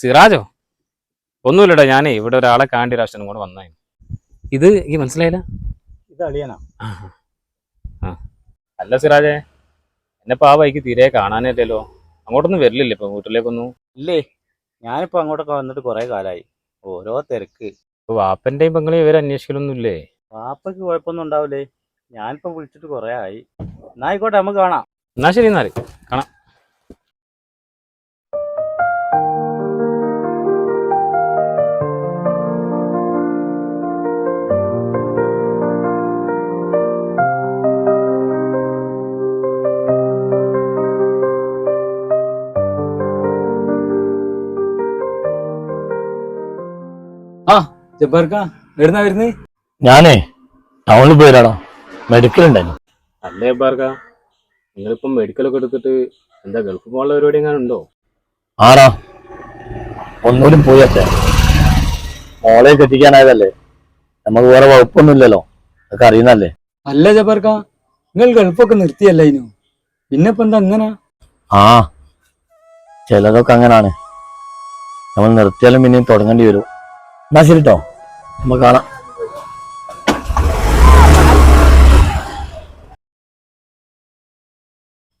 സിറാജോ? ഒന്നുമില്ലടാ ഞാനേ ഇവിടെ ഒരാളെ കാണ്ടി രാഷ്ട്രം കൂടെ വന്നായി ഇത് ഈ മനസ്സിലായില്ല. ഇത് അളിയനാ. അല്ല സിറാജേ എന്നെപ്പോ ആ വൈക്ക് തീരെ കാണാനില്ലല്ലോ? അങ്ങോട്ടൊന്നും വരില്ലല്ലോ ഇപ്പൊ? വീട്ടിലേക്കൊന്നും? ഇല്ലേ ഞാനിപ്പോ അങ്ങോട്ടൊക്കെ വന്നിട്ട് കുറെ കാലായി. ഓരോ തിരക്ക്. ഇപ്പൊ വാപ്പന്റെയും പെങ്ങളെയും ഇവരെ അന്വേഷിക്കലൊന്നും ഇല്ലേ വാപ്പക്ക് കുഴപ്പമൊന്നും ഉണ്ടാവില്ലേ? ഞാനിപ്പോ വിളിച്ചിട്ട് കുറെ ആയി. എന്നാ ആയിക്കോട്ടെ നമുക്ക് കാണാം. എന്നാ ശരി എന്നാൽ. കാണാം. ജബ്ബാർക്ക എവിടുന്നാ വരുന്നേ? ഞാനേ ടൗണിൽ പോയിരാടാ മെഡിക്കൽ ഉണ്ടായിരുന്നു അല്ലേ ജബ്ബാർക്ക? നിങ്ങളിപ്പം മെഡിക്കലൊക്കെ എടുത്തിട്ട് എന്താ ഗൾഫ് പോകാനുള്ള പരിപാടി എങ്ങനെ ഉണ്ടോ? ആടാ ഒന്നുകൂടി പോയി അച്ഛാ. മോളെ കെട്ടിക്കാനായതല്ലേ? നമുക്ക് വേറെ വകുപ്പൊന്നുമില്ലല്ലോ അതൊക്കെ അറിയുന്നല്ലേ അല്ല ജബ്ബാർക്ക നിങ്ങൾ ഗൾഫൊക്കെ നിർത്തിയല്ല ഇനു? പിന്നെ ഇപ്പൊ എന്താ അങ്ങനെ ആ ചിലതൊക്കെ അങ്ങനാണ്. നമ്മൾ നിർത്തിയാലും പിന്നെയും തുടങ്ങേണ്ടി വരും. എന്നാ ശരി കേട്ടോ നമുക്ക് കാണാം.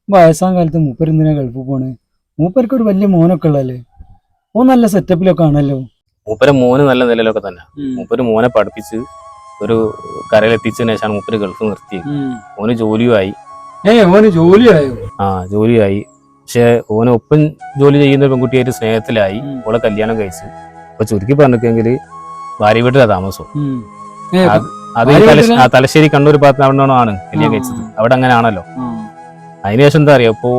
വയസ്സാം കാലത്ത് മൂപ്പർ എന്തിനാ ഗൾഫ് പോണ്? മൂപ്പർക്ക് ഒരു വലിയ മോനൊക്കെ ഉള്ളല്ലേ ഓ നല്ല സെറ്റപ്പിലൊക്കെ ആണല്ലോ. മൂപ്പര് മോന് നല്ല നിലയിലൊക്കെ തന്നെ. മൂപ്പര് മോനെ പഠിപ്പിച്ച് ഒരു കരയിലെത്തിച്ചതിന് ശേഷമാണ് മൂപ്പര് ഗൾഫ് നിർത്തി ഓന് ജോലിയുമായി. ഏ ഓന് ജോലിയായോ? ആ ജോലിയായി. പക്ഷെ ഓന് ഒപ്പം ജോലി ചെയ്യുന്ന പെൺകുട്ടിയായിട്ട് സ്നേഹത്തിലായി. ഓളെ കല്യാണം കഴിച്ചു. അപ്പൊ ചുരുക്കി പറഞ്ഞെങ്കിൽ ഭാര്യ വീട്ടിലാ താമസം. അത് തലശ്ശേരി ആ, തലശ്ശേരി കണ്ണൂർ ഭാഗത്ത് അവിടെ ആണ് കല്യാണം. കഴിച്ചത് അവിടെ അങ്ങനെ ആണല്ലോ. അതിനുശേഷം എന്താ അറിയാം? ഇപ്പോ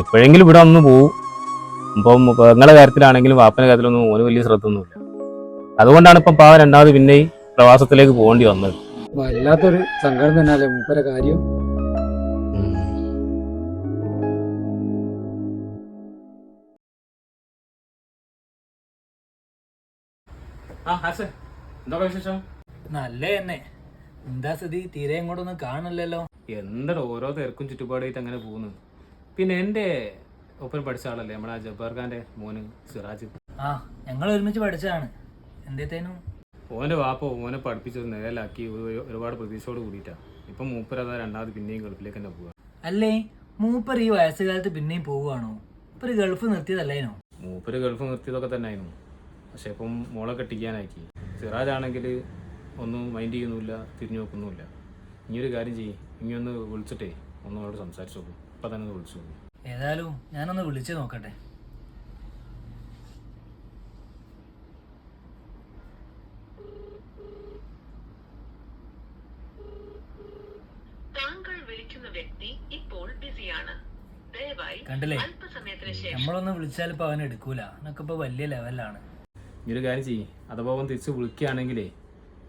എപ്പോഴെങ്കിലും ഇവിടെ ഒന്ന് പോവും. ഇപ്പം നിങ്ങളുടെ കാര്യത്തിലാണെങ്കിലും വാപ്പന്റെ കാര്യത്തിലൊന്നും ഓന് വലിയ ശ്രദ്ധ ഒന്നുമില്ല അതുകൊണ്ടാണ് ഇപ്പം പാവ രണ്ടാമത് പിന്നെ പ്രവാസത്തിലേക്ക് പോകേണ്ടി വന്നത്. വല്ലാത്തൊരു സങ്കടം തന്നെയല്ലേ മൂപ്പരെ കാര്യം? എന്തൊക്കെ വിശേഷം? നല്ല തന്നെ എന്താ സ്ഥിതി തീരെ ഇങ്ങോട്ടൊന്നും കാണല്ലോ എന്താ ഓരോ തിരക്കും ചുറ്റുപാടായിട്ട് അങ്ങനെ പോകുന്നു. പിന്നെ എന്റെ ഒപ്പം പഠിച്ച ആളല്ലേ നമ്മുടെ ജബ്ബാർ ഖാന്റെ മോന് സിറാജ്. ആ ഞങ്ങൾ ഒരുമിച്ച് പഠിച്ചതാണ്. എന്തേത്തേനും ഓന്റെ വാപ്പ ഓനെ പഠിപ്പിച്ചത് നിഴലാക്കി ഒരു- ഒരുപാട് പ്രതീക്ഷയോട് കൂടിയിട്ടാ. ഇപ്പം മൂപ്പരതാ രണ്ടാമത് പിന്നെയും ഗൾഫിലേക്ക് തന്നെ പോവാ. അല്ലേ മൂപ്പർ ഈ വയസ്സുകാലത്ത് പിന്നെയും പോവുകയാണോ? ഇപ്പൊ ഗൾഫ് നിർത്തിയതല്ലേനോ? മൂപ്പര് ഗൾഫ് നിർത്തിയതൊക്കെ തന്നെ ആയിരുന്നു പക്ഷെ ഇപ്പം മോളെ കെട്ടിക്കാനാക്കി സിറാജ് ആണെങ്കിൽ ഒന്നും മൈൻഡ് ചെയ്യുന്നില്ല തിരിഞ്ഞു നോക്കുന്നുമില്ല. ഇനിയൊരു കാര്യം ചെയ്യും. ഇനി ഒന്ന് വിളിച്ചിട്ടേ ഒന്ന് അവളോട് സംസാരിച്ചു നോക്കും. ഇപ്പം തന്നെ ഒന്ന് വിളിച്ചു നോക്കും. ഏതായാലും ഞാനൊന്ന് വിളിച്ച് നോക്കട്ടെ. കണ്ടില്ലേ? നമ്മളൊന്ന് വിളിച്ചാൽ ഇപ്പൊ അവൻ എടുക്കൂല. എന്നൊക്കെ ഇപ്പൊ വലിയ ലെവലാണ് ഇനിയൊരു കാര്യം ചെയ്യ്. അഥവാ അവൻ തിരിച്ച് വിളിക്കുകയാണെങ്കിലേ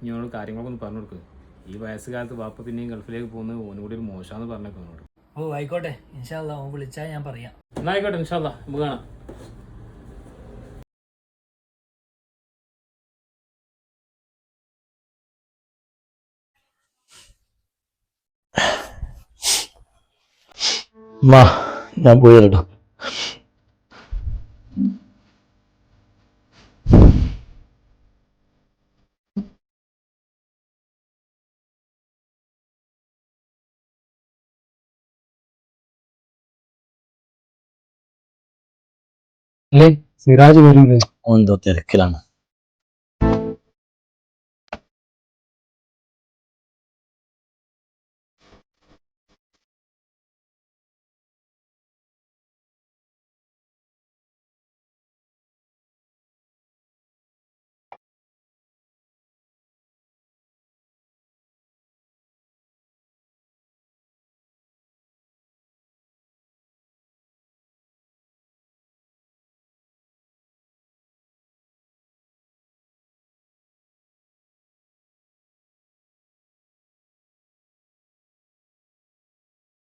ഇനിയോട് കാര്യങ്ങളൊക്കെ ഒന്ന് പറഞ്ഞു കൊടുക്ക്. ഈ വയസ്സുകാലത്ത് വാപ്പ പിന്നെയും ഗൾഫിലേക്ക് പോകുന്നത് ഓനുകൂടി ഒരു മോശമാന്ന് പറഞ്ഞേക്കും അവനോട്. ഓ ആയിക്കോട്ടെ. ഇൻഷാല്ല അവൻ വിളിച്ചാൽ ഞാൻ പറയാം. എന്നാ ആയിക്കോട്ടെ ഇൻഷാല്ലാ നമുക്ക് കാണാം. മാ ഞാൻ പോയി കേട്ടോ. അല്ലേ സിറാജ് വരൂലേ എന്തോ തിരക്കിലാണ്